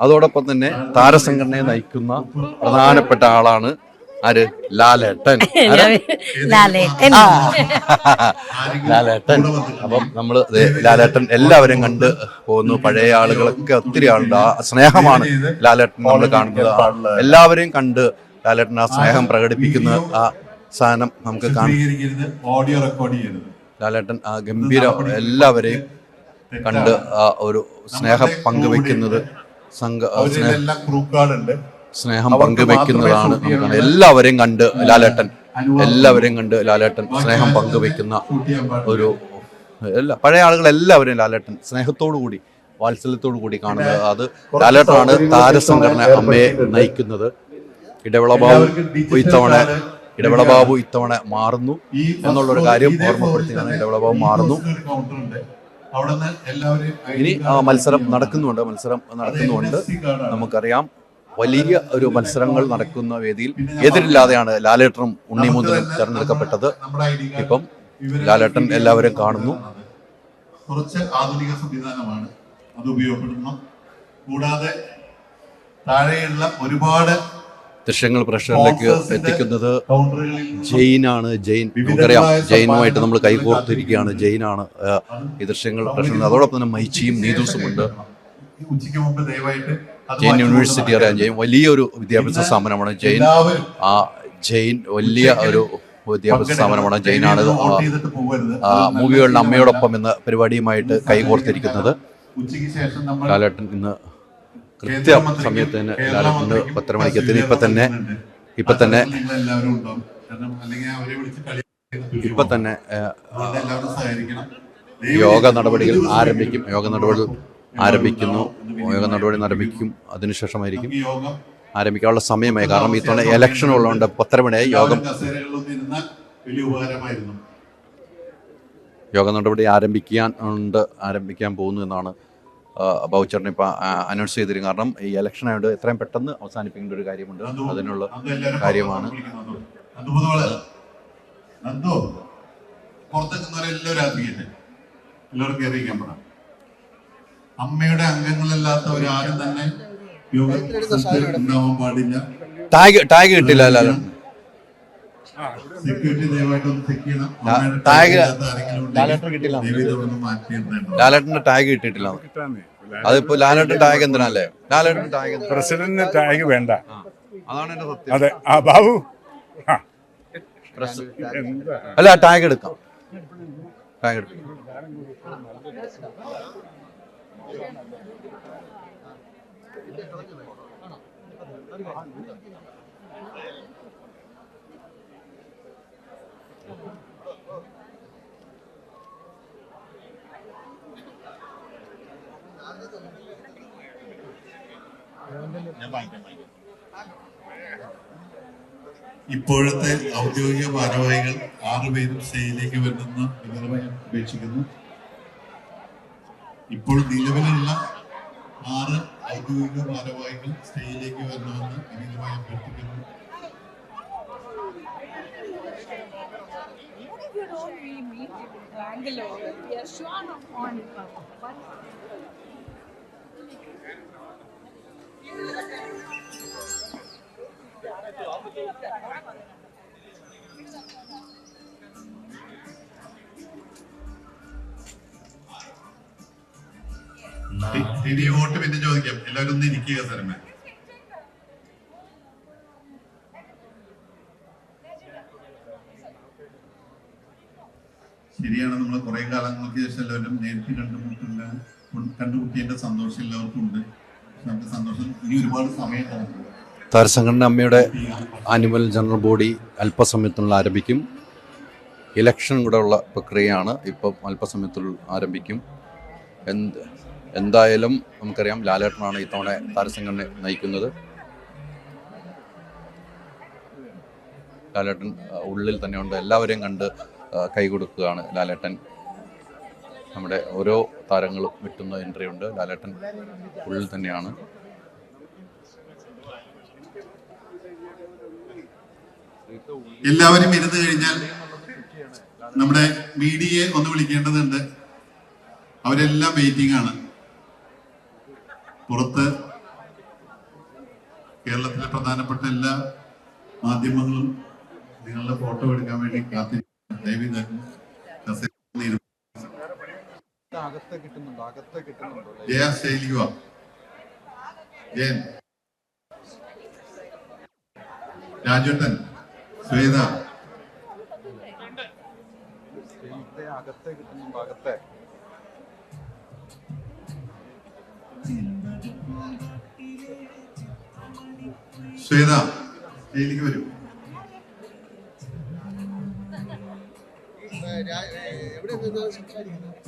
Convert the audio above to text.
അതോടൊപ്പം തന്നെ താരസംഘടനയെ നയിക്കുന്ന പ്രധാനപ്പെട്ട ആളാണ് ആര്? ലാലേട്ടൻ. ലാലേട്ടൻ. അപ്പം നമ്മൾ ലാലേട്ടൻ എല്ലാവരും കണ്ട് പോകുന്നു. പഴയ ആളുകളൊക്കെ ഒത്തിരി ആളുണ്ട്. ആ സ്നേഹമാണ് ലാലേട്ടൻ നമ്മൾ കാണുന്നത്. എല്ലാവരെയും കണ്ട് ലാലേട്ടൻ ആ സ്നേഹം പ്രകടിപ്പിക്കുന്ന ആ സാധനം നമുക്ക് കാണാം. ഓഡിയോ റെക്കോർഡ് ചെയ്യരുത് ലാലേട്ടൻ ആ ഗംഭീര എല്ലാവരെയും കണ്ട് ആ ഒരു സ്നേഹം പങ്കുവെക്കുന്നത് സംഘ സ്നേഹ പങ്കുവെക്കുന്നതാണ് എല്ലാവരെയും കണ്ട് ലാലേട്ടൻ. എല്ലാവരെയും കണ്ട് ലാലേട്ടൻ സ്നേഹം പങ്കുവെക്കുന്ന ഒരു എല്ലാ പഴയ ആളുകൾ എല്ലാവരെയും ലാലേട്ടൻ സ്നേഹത്തോടു കൂടി വാത്സല്യത്തോടു കൂടി കാണുന്നത് അത് ലാലേട്ടനാണ് താരസംഘടന അമ്മയെ നയിക്കുന്നത്. ഇടവിള ബാബു ഇത്തവണ ഇടവിള ബാബു ഇത്തവണ മാറുന്നു എന്നുള്ളൊരു കാര്യം ഓർമ്മപ്പെടുത്തിയാണ് ഇടവിള ബാബു മാറുന്നു. നിന്ന് എല്ലാവരും ഇനി ആ മത്സരം നടക്കുന്നുണ്ട് മത്സരം നടക്കുന്നുണ്ട്. നമുക്കറിയാം. വലിയ ഒരു മത്സരങ്ങൾ നടക്കുന്ന വേദിയിൽ എതിരില്ലാതെയാണ് ലാലേട്ടനും ഉണ്ണിമുതലും തെരഞ്ഞെടുക്കപ്പെട്ടത്. ഇപ്പം ലാലേട്ടൻ എല്ലാവരും കാണുന്നു. കുറച്ച് ആധുനിക സംവിധാനമാണ് അത് ഉപയോഗപ്പെടുന്നു കൂടാതെ താഴെയുള്ള ഒരുപാട് ദൃശ്യങ്ങൾ പ്രേക്ഷകരിലേക്ക് എത്തിക്കുന്നത് ജെയിൻ ജെയിനാണ് ജെയിൻ നമുക്കറിയാം ജെയിനുമായിട്ട് നമ്മൾ കൈകോർത്തിരിക്കുകയാണ് ജെയിനാണ് ഈ ദൃശ്യങ്ങൾ പ്രേക്ഷകർ അതോടൊപ്പം തന്നെ മൈച്ചിയും നീതൂസും ഉണ്ട്. ഉച്ചയ്ക്ക് മുമ്പ് ദയവായിട്ട് ജെയിൻ യൂണിവേഴ്സിറ്റി അറിയാം. ജെയിൻ വലിയൊരു വിദ്യാഭ്യാസ സ്ഥാപനമാണ്. ജെയിൻ ആ ജെയിൻ വലിയ ഒരു വിദ്യാഭ്യാസ സ്ഥാപനമാണ്. ജെയിനാണ് മൂവികളുടെ അമ്മയോടൊപ്പം എന്ന പരിപാടിയുമായിട്ട് കൈകോർത്തിരിക്കുന്നത്. ഉച്ചയ്ക്ക് ശേഷം നമ്മൾ ലാലേട്ടൻ ഇന്ന് കൃത്യ സമയത്ത് തന്നെ ലാലേട്ടന് പത്തര മണിക്ക് എത്തി ഇപ്പൊ തന്നെ ഇപ്പൊ തന്നെ ഇപ്പൊ തന്നെ യോഗ നടപടികൾ ആരംഭിക്കും. യോഗ നടപടികൾ ആരംഭിക്കുന്നു. യോഗ നടപടി ആരംഭിക്കും അതിനുശേഷമായിരിക്കും. ആരംഭിക്കാനുള്ള സമയമായി. കാരണം ഈ തവണ ഇലക്ഷൻ ഉള്ളതുകൊണ്ട് പത്തര മണിയായി യോഗം യോഗ നടപടി ആരംഭിക്കാൻ ഉണ്ട് ആരംഭിക്കാൻ പോകുന്നു എന്നാണ് ബൗച്ചറിന് ഇപ്പോൾ അനൗൺസ് ചെയ്തിരുന്നു. കാരണം ഈ ഇലക്ഷൻ ആയതുകൊണ്ട് എത്രയും പെട്ടെന്ന് അവസാനിപ്പിക്കേണ്ട ഒരു കാര്യമുണ്ട്. അതിനുള്ള കാര്യമാണ്. അമ്മയുടെ അമ്മയുടെ അംഗങ്ങളല്ലാത്തവരാരും തന്നെ യോഗത്തിൽ ഉണ്ടാവാൻ പാടില്ല. ടാഗ് ടാഗ് കിട്ടില്ല അല്ല ലാലേട്ടന്റെ ടാഗ് കിട്ടിയിട്ടില്ല. അതിപ്പോ ലാലേട്ടൻ ടാഗ് എന്തിനല്ലേ? ലാലേട്ടൻ ടാഗ് എന്തിനാ? പ്രസിഡന്റിന് ടാഗ് വേണ്ട. അതാണ് എന്റെ സത്യം. അതെ. ആ ബാബു. അല്ല ടാഗ് എടുക്കാം. ടാഗ് എടുക്കാം. ഇപ്പോഴത്തെ ഔദ്യോഗിക ഭാരവാഹികൾ ആറുപേരും സ്റ്റേജിലേക്ക് വരുന്ന വിവരമായി അപേക്ഷിക്കുന്നു ഇപ്പോൾ നിലവിലുള്ള ആറ് ഔദ്യോഗിക ഭാരവാഹികൾ സ്റ്റേജിലേക്ക് വരണമെന്ന് വിനീതമായി അഭ്യർത്ഥിക്കുന്നു. Bangalore, we are sure on. one ടി വോട്ട് പിന്നെ ചോദിക്കാം. എല്ലാവരും ഒന്ന് ഇരിക്കുക സ്ഥലമേ ശരിയാണ് നമ്മൾ കുറെ കാലങ്ങൾക്ക് ശേഷം എല്ലാവരും നേരിട്ട് കണ്ടുമുട്ടില്ല കണ്ടുമുട്ടിയതിന്റെ സന്തോഷം എല്ലാവർക്കും ഉണ്ട്. സന്തോഷം. ഇനി ഒരുപാട് താരസംഘടന അമ്മയുടെ ആനുവൽ ജനറൽ ബോഡി അല്പസമയത്തിനുള്ള ആരംഭിക്കും. ഇലക്ഷൻ കൂടെ ഉള്ള പ്രക്രിയയാണ് ഇപ്പം അല്പസമയത്തിൽ ആരംഭിക്കും. എന്ത് എന്തായാലും നമുക്കറിയാം ലാലേട്ടനാണ് ഇത്തവണ താരസംഘടന നയിക്കുന്നത്. ലാലേട്ടൻ ഉള്ളിൽ തന്നെയുണ്ട്. എല്ലാവരെയും കണ്ട് കൈ കൊടുക്കുകയാണ് ലാലേട്ടൻ. നമ്മുടെ ഓരോ താരങ്ങളും വിട്ടുന്ന എൻട്രി ഉണ്ട്. ലാലേട്ടൻ ഉള്ളിൽ തന്നെയാണ്. എല്ലാവരും ഇരുന്ന് കഴിഞ്ഞാൽ നമ്മുടെ മീഡിയയെ ഒന്ന് വിളിക്കേണ്ടതുണ്ട്. അവരെല്ലാം വെയിറ്റിംഗ് ആണ്. പുറത്ത് കേരളത്തിലെ പ്രധാനപ്പെട്ട എല്ലാ മാധ്യമങ്ങളും നിങ്ങളുടെ ഫോട്ടോ എടുക്കാൻ വേണ്ടി കാത്തിരിക്കുന്നു. ദയവ് അകത്തെ കിട്ടുന്നുണ്ടോ അകത്തെ കിട്ടുന്നുണ്ടോ ജയ ജയൻ. രാജേട്ടൻ. ശ്വേത. അകത്തെ കിട്ടുന്നുണ്ടോ? അകത്തെ. ശ്വേത ശൈലിക്ക് വരൂ. ബ-